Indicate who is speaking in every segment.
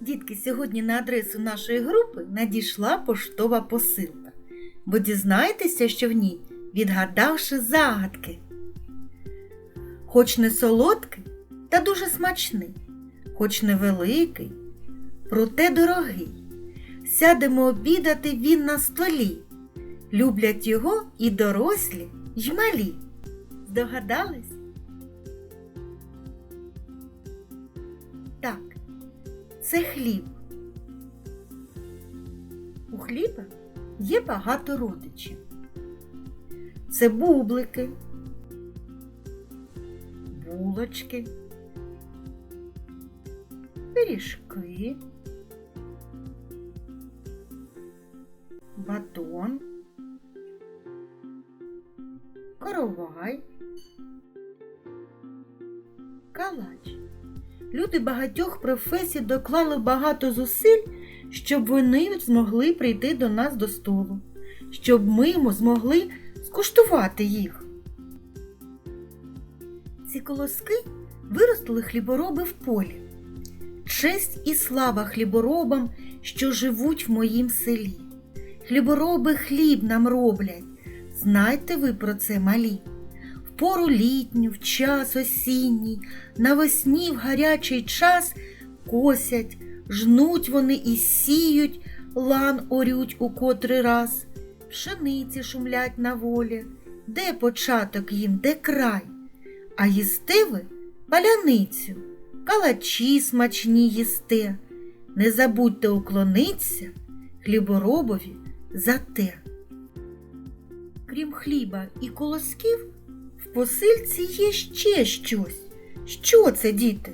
Speaker 1: Дітки, сьогодні на адресу нашої групи надійшла поштова посилка. Ви дізнаєтеся, що в ній, відгадавши загадки. Хоч не солодкий, та дуже смачний, хоч невеликий, проте дорогий. Сядемо обідати він на столі. Люблять його і дорослі, й малі. Здогадались? Так, це хліб. У хліба є багато родичів. Це бублики, булочки, пиріжки, батон, Люди багатьох професій доклали багато зусиль, щоб вони змогли прийти до нас до столу, щоб ми змогли скуштувати їх. Ці колоски виростили хлібороби в полі. Честь і слава хліборобам, що живуть в моїм селі. Хлібороби хліб нам роблять. Знайте ви про це малі. Пору літню, в час осінній, навесні в гарячий час косять, жнуть вони і сіють, лан орють у котрий раз. Пшениці шумлять на волі, де початок їм, де край. А їсте ви паляницю, калачі смачні їсте. Не забудьте уклониться хліборобові за те. Крім хліба і колосків, посильці є ще щось. Що це, діти?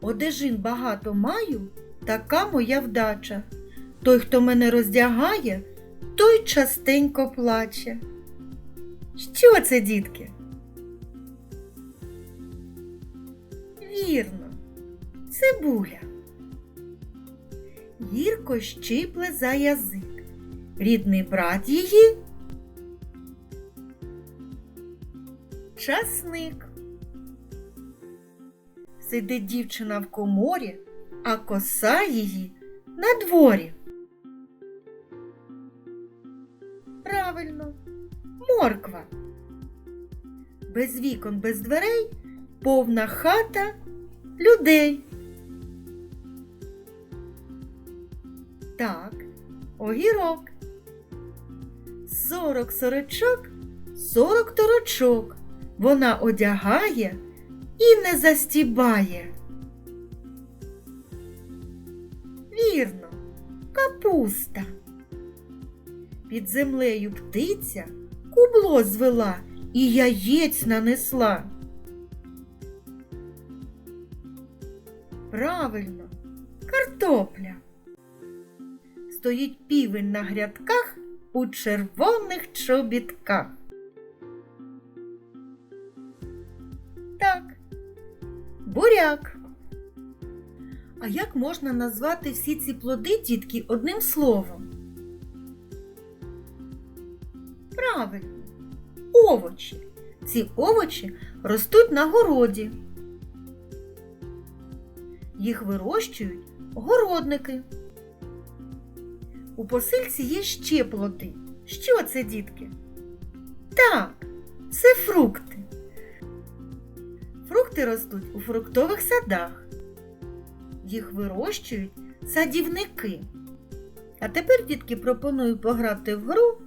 Speaker 1: Одежин багато маю, така моя вдача. Той, хто мене роздягає, той частенько плаче. Що це, дітки? Вірно, цибуля. Гірко щипле за язик. Рідний брат її. Часник. Сидить дівчина в коморі, а коса її на дворі. Правильно, морква. Без вікон, без дверей, повна хата людей. Так, огірок. Сорок сорочок, сорок торочок. Вона одягає і не застібає. Вірно, капуста. Під землею птиця кубло звела і яєць нанесла. Правильно, картопля. Стоїть півень на грядках у червоних чобітках. Буряк. А як можна назвати всі ці плоди, дітки, одним словом? Правильно, овочі. Ці овочі ростуть на городі. Їх вирощують городники. У посильці є ще плоди. Що це, дітки? Так, це фрукти. Фрукти ростуть у фруктових садах. Їх вирощують садівники. А тепер, дітки, пропоную пограти в гру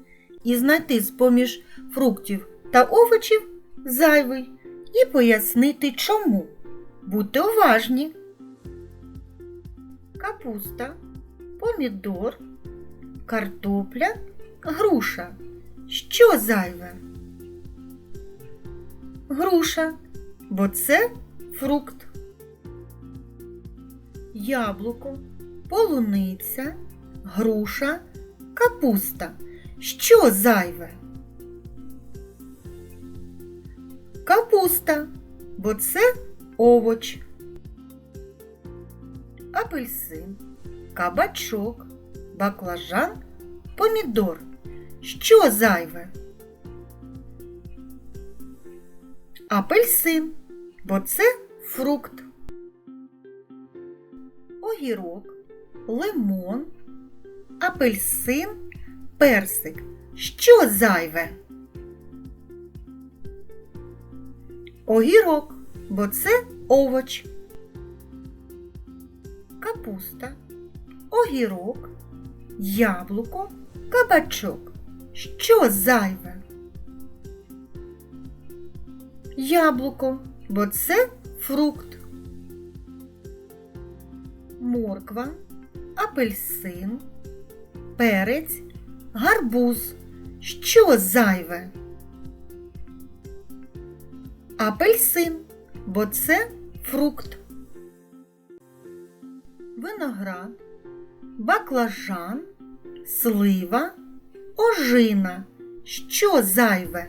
Speaker 1: і знайти з-поміж фруктів та овочів зайвий і пояснити чому. Будьте уважні. Капуста, помідор, картопля, груша. Що зайве? Груша, бо це фрукт. Яблуко, полуниця, груша, капуста. Що зайве? Капуста, бо це овоч. Апельсин, кабачок, баклажан, помідор. Що зайве? Апельсин, бо це фрукт. огірок, лимон, апельсин, персик. Що зайве? Огірок, бо це овоч. Капуста, огірок, яблуко, кабачок. Що зайве? Яблуко, бо це фрукт. Морква, апельсин, перець, гарбуз. Що зайве? Апельсин, бо це фрукт. Виноград, баклажан, слива, ожина. Що зайве?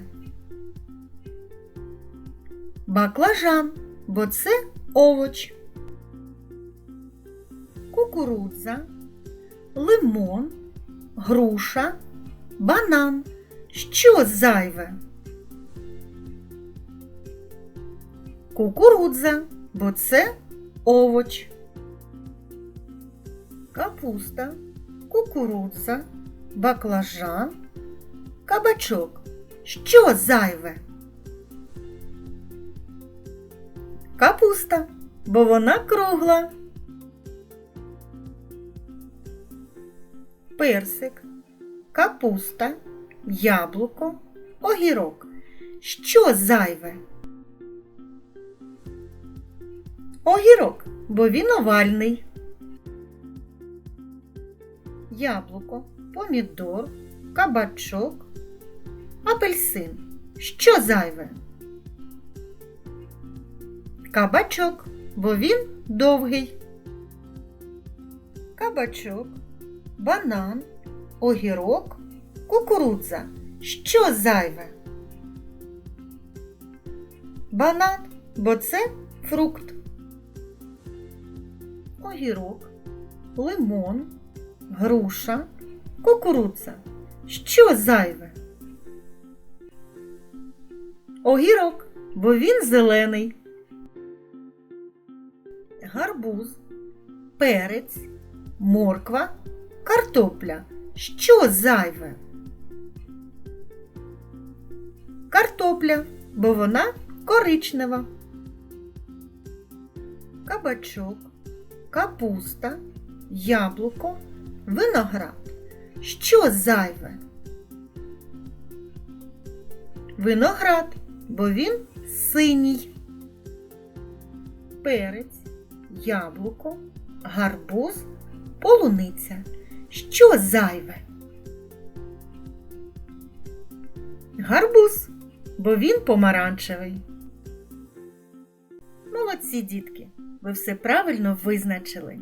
Speaker 1: Баклажан, бо це овоч. Кукурудза, лимон, груша, банан. Що зайве? Кукурудза, бо це овоч. Капуста, кукурудза, баклажан, кабачок. Що зайве? Капуста, бо вона кругла. Персик, капуста, яблуко, огірок. Що зайве? Огірок, бо він овальний. Яблуко, помідор, кабачок, апельсин. Що зайве? Кабачок, бо він довгий. Кабачок, банан, огірок, кукурудза. Що зайве? Банан, бо це фрукт. Огірок, лимон, груша, кукурудза. Що зайве? Огірок, бо він зелений. Гарбуз, перець, морква, картопля. Що зайве? Картопля, бо вона коричнева. Кабачок, капуста, яблуко, виноград. Що зайве? Виноград, бо він синій. Перець, яблуко, гарбуз, полуниця. Що зайве? Гарбуз, бо він помаранчевий. Молодці, дітки, ви все правильно визначили.